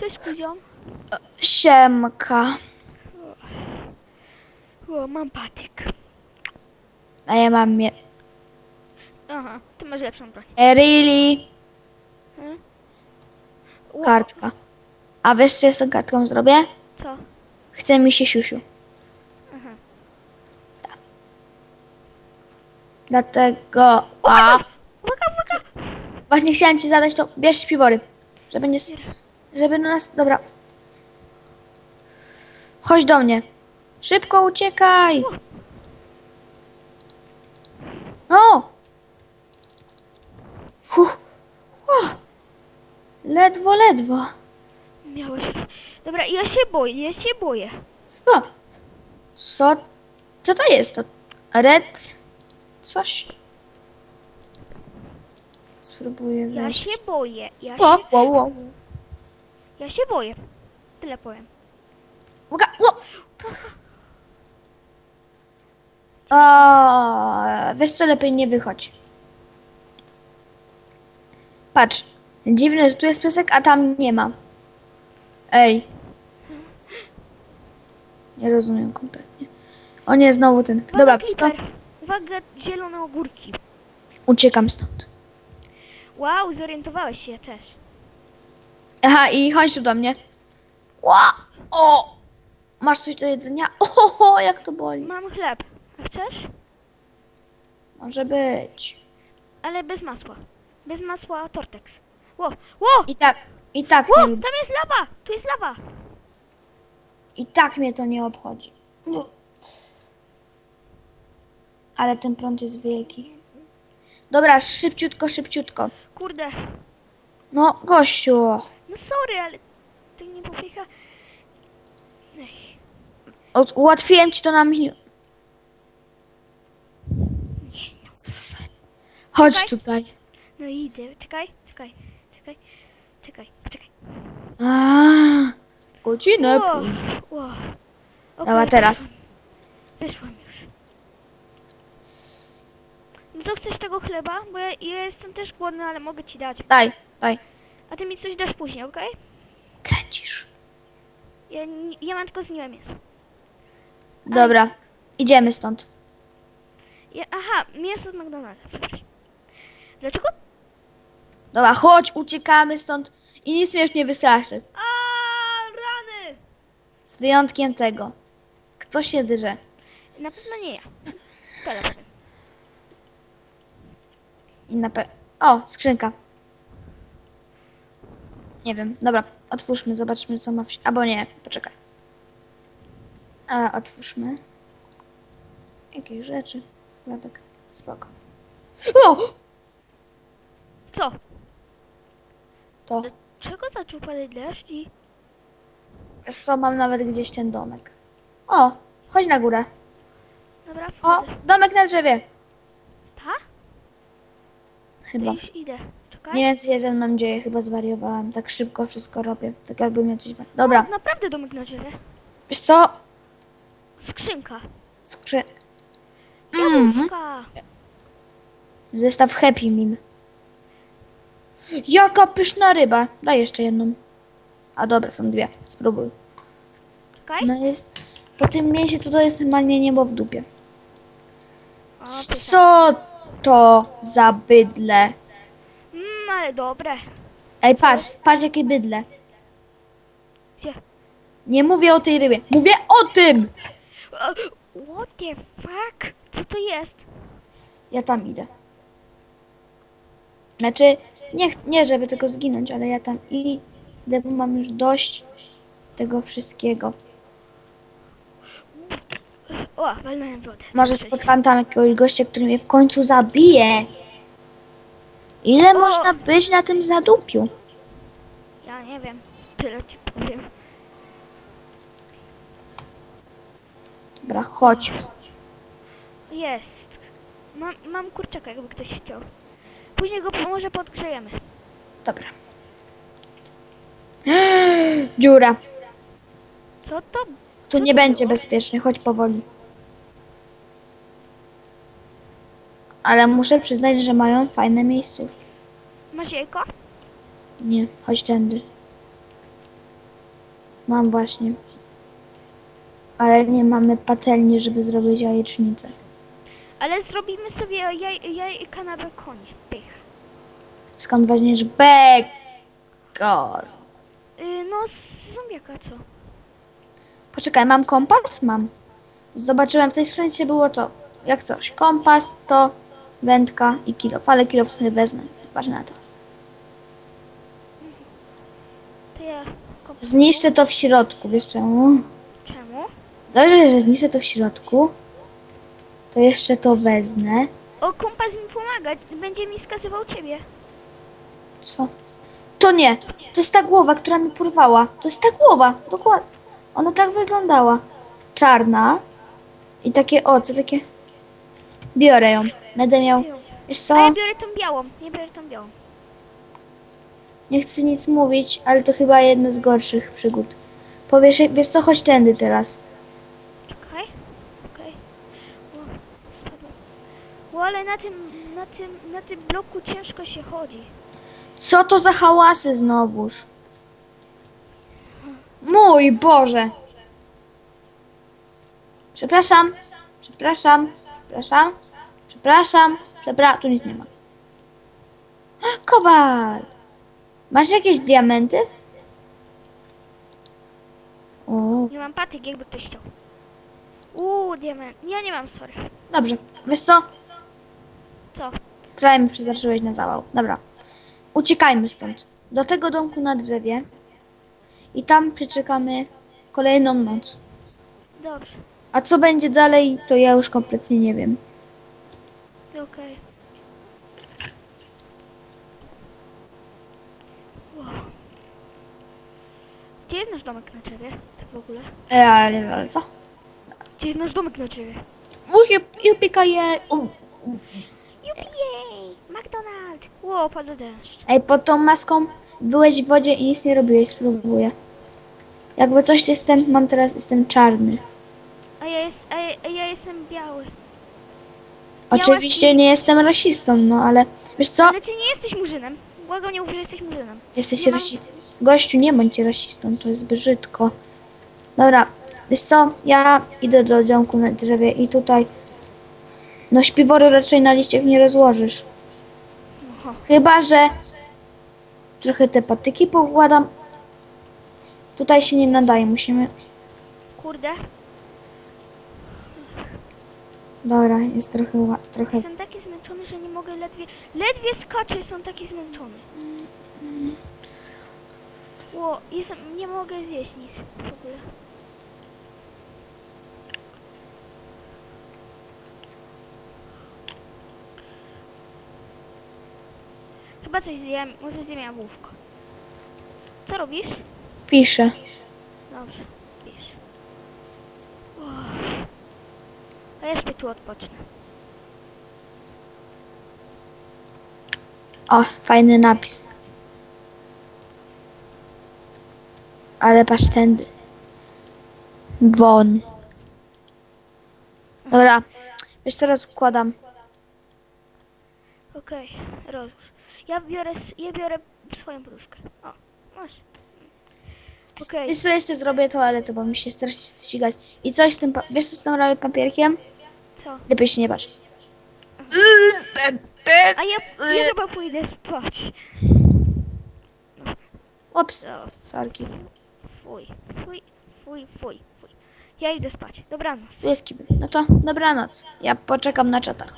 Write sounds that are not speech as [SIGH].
Cześć, kuziom. Siemka. O, mam patyk. A ja mam mie... Aha, ty masz lepszą broń. E, Really? Ło, Kartka. A wiesz co ja z tą kartką zrobię? Co? Chce mi się siusiu. Aha. Dlatego... A! Uwaga, uwaga! Właśnie chciałem ci zadać to... Bierz śpiwory. Żeby nie... s- Żeby do nas... Dobra. Chodź do mnie. Szybko uciekaj. No! Huh. O. Ledwo, ledwo. Miałeś. Dobra, ja się boję, ja się boję. O! Co? Co to jest? To red... Coś? Spróbuję Ja wejść. się boję. Ja O, się. Ja się boję. Tyle powiem. Uwaga! O! O, wiesz co, lepiej nie wychodź. Patrz, dziwne, że tu jest piesek, a tam nie ma. Ej. Nie rozumiem kompletnie. O nie, znowu ten. Uwaga, Dobra? Creeper. Uwaga, zielone ogórki. Uciekam stąd. Wow, zorientowałeś się, ja też. Aha, i chodź tu do mnie. Ła! O! Masz coś do jedzenia? [LAUGHS] Oho, jak to boli. Mam chleb. A chcesz? Może być. Ale bez masła. Bez masła Tortex. Ło, ło! I tak, i tak Ło, mnie, tam jest lawa! Tu jest lawa! i tak mnie to nie obchodzi. Ale ten prąd jest wielki. Dobra, szybciutko, szybciutko. Kurde. No, gościu. Sorry, ale to nie popycha. Ej, Od- Ułatwiłem ci to na milion. Co za... Chodź Czekaj. tutaj. No idę. Czekaj, czekaj, czekaj, czekaj, poczekaj. A, godzinę Ło, później. ło. Okej, Dobra, teraz. Wyszłam. wyszłam już. No to chcesz tego chleba? Bo ja, ja jestem też głodny, ale mogę ci dać. Daj, daj. A ty mi coś dasz później, okej? Kręcisz. Ja, ja mam tylko zniłe mięso. Dobra, idziemy stąd. Ja, aha, mięso z McDonalda. przepraszam. Dlaczego? Dobra, chodź, uciekamy stąd i nic mnie już nie wystraszy. A rany! Z wyjątkiem tego. Kto się drze? Na pewno nie ja. Tyle powiem. I na pe... O, skrzynka. Nie wiem. Dobra, otwórzmy, zobaczmy co ma w... Albo nie, poczekaj. A, otwórzmy. Jakieś rzeczy. Tak. Spoko. O! Co? To. Czego zaczął padać deszcz i... Wiesz co, mam nawet gdzieś ten domek. O, chodź na górę. Dobra, O, wchodzę. domek na drzewie. Ta? Chyba. To już idę. Czekaj. Nie wiem, co się ze mną dzieje, chyba zwariowałam. Tak szybko wszystko robię. Tak jakby mnie coś... Dobra, Naprawdę domek na drzewie. wiesz co? Skrzynka. Skrzy... Mhm. Jabłuszka. Zestaw Happy Meal. Jaka pyszna ryba. Daj jeszcze jedną. A dobra, są dwie. Spróbuj. Czekaj. No jest... Po tym mięsie to to jest normalnie niebo w dupie. O. Co to za bydle? Dobre. Ej, patrz, patrz jakie bydle. Gdzie? Nie mówię o tej rybie. Mówię o tym! What the fuck? Co to jest? Ja tam idę. Znaczy, nie, nie żeby tylko zginąć, ale ja tam idę, bo mam już dość tego wszystkiego. O, walnąłem wodę. Może spotkam tam jakiegoś gościa, który mnie w końcu zabije. Ile O! można być na tym zadupiu? Ja nie wiem. Tyle ci powiem. Dobra, chodź już. Jest. Mam, mam kurczaka, jakby ktoś chciał. Później go może podgrzejemy. Dobra. [GASPS] Dziura. Co to? Tu nie będzie bezpiecznie, chodź powoli. Ale muszę przyznać, że mają fajne miejscówki. Masz jajko? Nie, chodź tędy. Mam właśnie. Ale nie mamy patelni, żeby zrobić jajecznicę. Ale zrobimy sobie jaj, jajka na bekonie. Pych. Skąd weźmiesz bekon? Y, no, z zombiaka, co? Poczekaj, mam kompas? Mam. Zobaczyłem w tej skrzynce było to, jak coś. Kompas, to wędka i kilof, ale kilof sobie wezmę. Patrz na to. Zniszczę to w środku, wiesz czemu? Czemu? Dobrze, że zniszczę to w środku. To jeszcze to wezmę. O, kompas mi pomaga. Będzie mi wskazywał ciebie. Co? To nie. To jest ta głowa, która mi porwała. To jest ta głowa. Dokładnie. Ona tak wyglądała. Czarna. I takie oce, takie... Biorę ją. Będę miał... Wiesz co? A ja biorę tą białą. Nie biorę tą białą. Nie chcę nic mówić, ale to chyba jedna z gorszych przygód. Powiesz, wiesz co, chodź tędy teraz. Czekaj. Okej. O, spadłem. O, ale na tym, na tym, na tym bloku ciężko się chodzi. Co to za hałasy znowuż? Mój Boże! Przepraszam, przepraszam, przepraszam, przepraszam, przepraszam, tu nic nie ma. [GASPS] Kowal! Masz jakieś diamenty? O, Nie mam patyk, jakby ktoś chciał. Uuu, diament. Ja nie mam, sorry. dobrze. Wiesz co? Co? Mi przeznaczyłeś na zawał. Dobra. Uciekajmy stąd. Do tego domku na drzewie. I tam przeczekamy kolejną noc. Dobrze. A co będzie dalej, to ja już kompletnie nie wiem. Okej. Wow. Gdzie jest nasz domek na drzewie? Tak w ogóle? E, ale, ale co? Gdzie jest nasz domek na drzewie? Muszę upika je... u. Jupiej! McDonald's! Wow, padł deszcz. Ej, pod tą maską byłeś w wodzie i nic nie robiłeś, spróbuję. Jakby coś jestem, mam teraz, jestem czarny. A ja, jest, a ja, a ja jestem biały. Oczywiście nie jestem rasistą, no ale wiesz co? Ale ty nie jesteś murzynem. Błagam, nie mów, że jesteś murzynem. Jesteś Nie mam- rasi... Gościu, nie bądź rasistą, to jest brzydko. Dobra, wiesz co? Ja idę do domku na drzewie i tutaj... No śpiwory raczej na liściach nie rozłożysz. Oho. Chyba, że trochę te patyki pokładam. Tutaj się nie nadaje, musimy... Kurde, Dobra, jest trochę... ła- trochę... jestem taki zmęczony, że nie mogę ledwie... Ledwie skaczę, jestem taki zmęczony. Ło, jestem, nie mogę zjeść nic w ogóle. Chyba coś zjem, może zjem jabłówko. Co robisz? Piszę. Dobrze, wiesz. Uff. Sobie tu odpocznę. O, fajny napis. Ale patrz tędy. Won. Dobra. Wiesz co, rozkładam. Okej, rozłóż. Ja biorę, ja biorę swoją poduszkę. O, masz. Okej, Wiesz co, jeszcze zrobię toaletę, bo mi się strasznie chce ścigać. I coś z tym, wiesz co z tym robię papierkiem? Co? Się nie bacz. A ja, ja chyba pójdę spać. Ops, No, sorki. fuj, fuj, fuj, fuj, fuj. Ja idę spać. Dobranoc. Jest kibel. No to dobranoc. Ja poczekam na czatach.